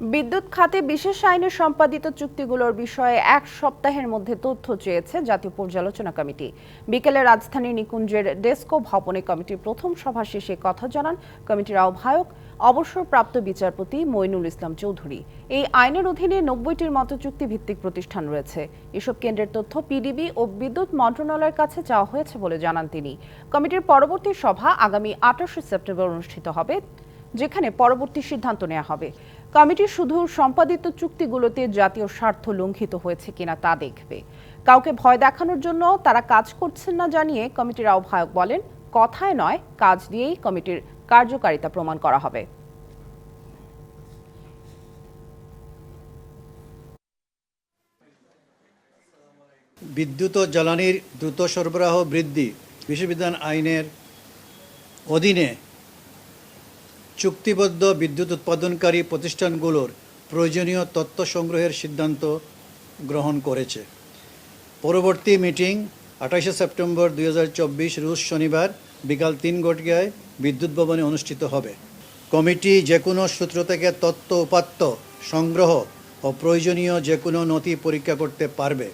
বিদ্যুৎ খাতে বিশেষ আইনে সম্পাদিত চুক্তিগুলোর বিষয়ে এক সপ্তাহের মধ্যে তথ্য চেয়েছে জাতীয় পর্যালোচনা কমিটি। বিকেলে রাজধানীর নিকুঞ্জের ডেস্কো ভবনে কমিটির প্রথম সভা শেষে কথা জানান কমিটির আহ্বায়ক, অবসরপ্রাপ্ত বিচারপতি মইনুল ইসলাম চৌধুরী। এই আইনের অধীনে নব্বইটির মতো চুক্তিভিত্তিক প্রতিষ্ঠান রয়েছে। এসব কেন্দ্রের তথ্য পিডিবি ও বিদ্যুৎ মন্ত্রণালয়ের কাছে চাওয়া হয়েছে বলে জানান তিনি। কমিটির পরবর্তী সভা আগামী আঠাশে সেপ্টেম্বর অনুষ্ঠিত হবে, যেখানে পরবর্তী সিদ্ধান্ত নেওয়া হবে। কমিটি শুধু সম্পাদিত চুক্তিগুলোতে জাতীয় স্বার্থ লঙ্ঘিত হয়েছে কিনা তা দেখবে। কাউকে ভয় দেখানোর জন্য তারা কাজ করছেন না জানিয়ে কমিটির আহ্বায়ক বলেন, কথায় নয়, কাজ দিয়েই কমিটির কার্যকারিতা প্রমাণ করা হবে। বিদ্যুৎ ও জ্বালানির দ্রুত সরবরাহ বৃদ্ধি বিশ্ববিধান আইনের অধীনে চুক্তিবদ্ধ বিদ্যুৎ উৎপাদনকারী প্রতিষ্ঠানগুলোর প্রয়োজনীয় তথ্য সংগ্রহের সিদ্ধান্ত গ্রহণ করেছে। পরবর্তী মিটিং আঠাশে সেপ্টেম্বর দুই হাজার চব্বিশ, রুশ শনিবার বিকাল তিন ঘটিকায় বিদ্যুৎ ভবনে অনুষ্ঠিত হবে। কমিটি যে কোনো সূত্র থেকে তথ্য উপাত্ত, সংগ্রহ ও প্রয়োজনীয় যে কোনো নথি পরীক্ষা করতে পারবে।